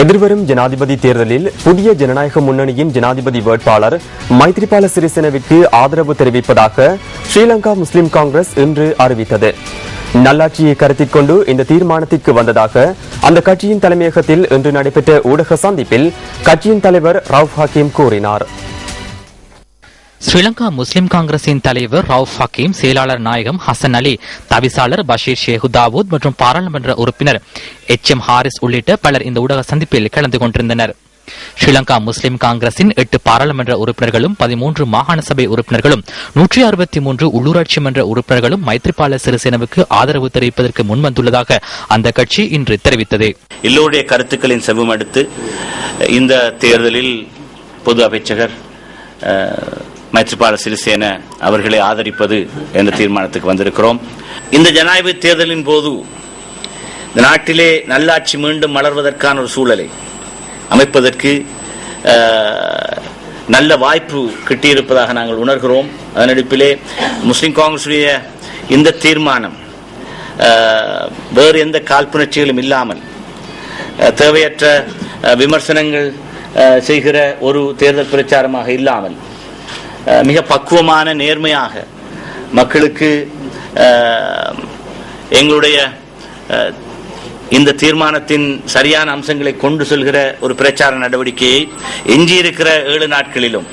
எதிர்வரும் ஜனாதிபதி தேர்தலில் புதிய ஜனநாயக முன்னணியின் ஜனாதிபதி வேட்பாளர் மைத்ரிபால சிறிசேனவிற்கு ஆதரவு தெரிவிப்பதாக ஸ்ரீலங்கா முஸ்லிம் காங்கிரஸ் இன்று அறிவித்தது. நல்லாட்சியை கருத்தில் கொண்டு இந்த தீர்மானத்திற்கு வந்ததாக அந்த கட்சியின் தலைமையகத்தில் இன்று நடைபெற்ற ஊடக சந்திப்பில் கட்சியின் தலைவர் ரவுப் ஹக்கீம் கூறினார். ஸ்ரீலங்கா முஸ்லிம் காங்கிரசின் தலைவர் ரவுஃப் ஹக்கீம் செயலாளர் நாயகம் ஹசன் அலி தவிசாளர் பஷீர் ஷேகு தாவூத் மற்றும் பாராளுமன்ற உறுப்பினர் எச் எம் ஹாரிஸ் உள்ளிட்ட பலர் இந்த ஊடக சந்திப்பில் கலந்து கொண்டிருந்தனர். ஸ்ரீலங்கா முஸ்லிம் காங்கிரசின் எட்டு பாராளுமன்ற உறுப்பினர்களும் பதிமூன்று மாகாண சபை உறுப்பினர்களும் நூற்றி அறுபத்தி மூன்று உள்ளூராட்சி மன்ற உறுப்பினர்களும் மைத்ரிபால சிறிசேனவுக்கு ஆதரவு தெரிவிப்பதற்கு முன்வந்துள்ளதாக அந்த கட்சி இன்று தெரிவித்தது. எல்லோருடைய கருத்துக்களின் செவமடுத்து இந்த தேர்தலில் பொது அமைச்சகர் மைத்ரிபால சிறிசேன அவர்களை ஆதரிப்பது என்ற தீர்மானத்துக்கு வந்திருக்கிறோம். இந்த ஜனாதிபதி தேர்தலின் போது இந்த நாட்டிலே நல்லாட்சி மீண்டும் மலர்வதற்கான ஒரு சூழலை அமைப்பதற்கு நல்ல வாய்ப்பு கிட்டியிருப்பதாக நாங்கள் உணர்கிறோம். அதனடிப்பிலே முஸ்லிம் காங்கிரசுடைய இந்த தீர்மானம் வேறு எந்த காழ்ப்புணர்ச்சிகளும் இல்லாமல் தேவையற்ற விமர்சனங்கள் செய்கிற ஒரு தேர்தல் பிரச்சாரமாக இல்லாமல் மிக பக்குவமான நேர்மையாக மக்களுக்கு எங்களுடைய இந்த தீர்மானத்தின் சரியான அம்சங்களை கொண்டு செல்கிற ஒரு பிரச்சார நடவடிக்கையை எஞ்சியிருக்கிற ஏழு நாட்களிலும்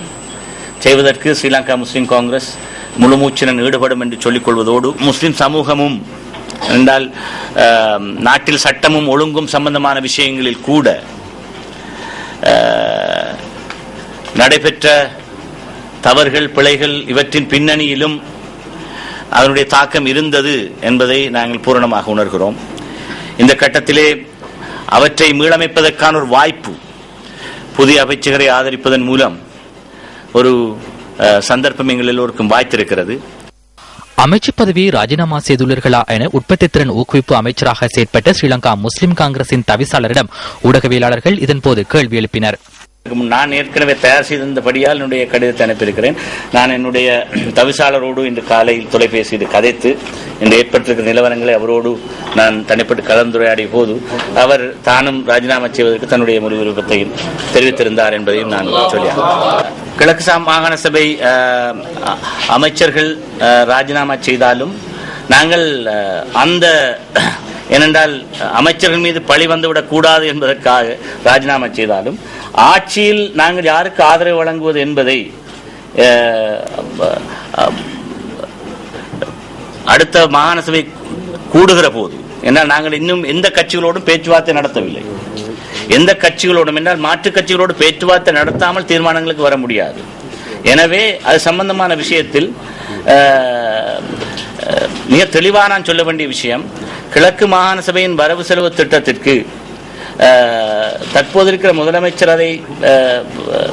செய்வதற்கு ஸ்ரீலங்கா முஸ்லிம் காங்கிரஸ் முழுமூச்சினன் ஈடுபடும் என்று சொல்லிக்கொள்வதோடு முஸ்லீம் முஸ்லிம் சமூகமும் என்றால் நாட்டில் சட்டமும் ஒழுங்கும் சம்பந்தமான விஷயங்களில் கூட நடைபெற்ற தவறுகள் பிழைகள் இவற்றின் பின்னணியிலும் அதனுடைய தாக்கம் இருந்தது என்பதை நாங்கள் பூரணமாக உணர்கிறோம். இந்த கட்டத்திலே அவற்றை மீளமைப்பதற்கான ஒரு வாய்ப்பு புதிய அமைச்சகரை ஆதரிப்பதன் மூலம் ஒரு அஹ், சந்தர்ப்பம் எங்கள் எல்லோருக்கும் வாய்த்திருக்கிறது. அமைச்சு பதவியை ராஜினாமா செய்துள்ளீர்களா என உற்பத்தி திறன் ஊக்குவிப்பு அமைச்சராக செயற்பட்ட ஸ்ரீலங்கா முஸ்லிம் காங்கிரசின் தவிசாளரிடம் ஊடகவியலாளர்கள் இதன்போது கேள்வி எழுப்பினர். நான் ஏற்கனவே தயார் செய்திருந்தபடியால் என்னுடைய கடிதத்தை அனுப்பியிருக்கிறேன். நான் என்னுடைய தவிசாளரோடு இன்று காலையில் தொலைபேசியில் கதைத்து இன்று ஏற்பட்டிருக்கிற நிலவரங்களை அவரோடு நான் தனிப்பட்டு கலந்துரையாடிய போது அவர் தானும் ராஜினாமா செய்வதற்கு தன்னுடைய முழு விருப்பத்தையும் தெரிவித்திருந்தார் என்பதையும் நான் சொல்லியார் கிழக்கு மாகாண சபை அமைச்சர்கள் ராஜினாமா செய்தாலும் நாங்கள் அந்த ஏனென்றால் அமைச்சர்கள் மீது பழி வந்துவிடக் கூடாது என்பதற்காக ராஜினாமா செய்தாலும் ஆட்சியில் நாங்கள் யாருக்கு ஆதரவு வழங்குவது என்பதை அடுத்த மாகாண சபை கூடுகிற போது என்றால் நாங்கள் இன்னும் எந்த கட்சிகளோடும் பேச்சுவார்த்தை நடத்தவில்லை. எந்த கட்சிகளோடும் என்றால் மாற்றுக் கட்சிகளோடு பேச்சுவார்த்தை நடத்தாமல் தீர்மானங்களுக்கு வர முடியாது. எனவே அது சம்பந்தமான விஷயத்தில் மிக தெளிவாக நான் சொல்ல வேண்டிய விஷயம் கிழக்கு மாகாண சபையின் வரவு செலவு திட்டத்திற்கு தற்போது இருக்கிற முதலமைச்சர் அதை அஹ்,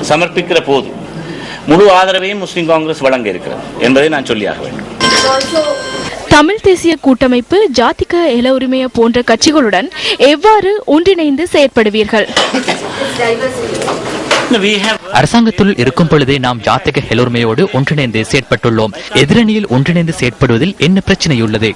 சமர்ப்பிக்கிற போது முழு ஆதரவையும் முஸ்லிம் காங்கிரஸ் வழங்க இருக்கிறது என்பதை நான் சொல்லியாக வேண்டும். தமிழ் தேசிய கூட்டமைப்பு ஜாதிக இல உரிமைய போன்ற கட்சிகளுடன் எவ்வாறு ஒன்றிணைந்து செயற்படுவீர்கள்? We have அரசாங்கத்துள் இருக்கும் பொழுதே நாம் ஜாத்தக ஹெலோர்மையோடு ஒன்றிணைந்து செயற்பட்டுள்ளோம். எதிரணியில் ஒன்றிணைந்து செயற்படுவதில் என்ன பிரச்சனை உள்ளது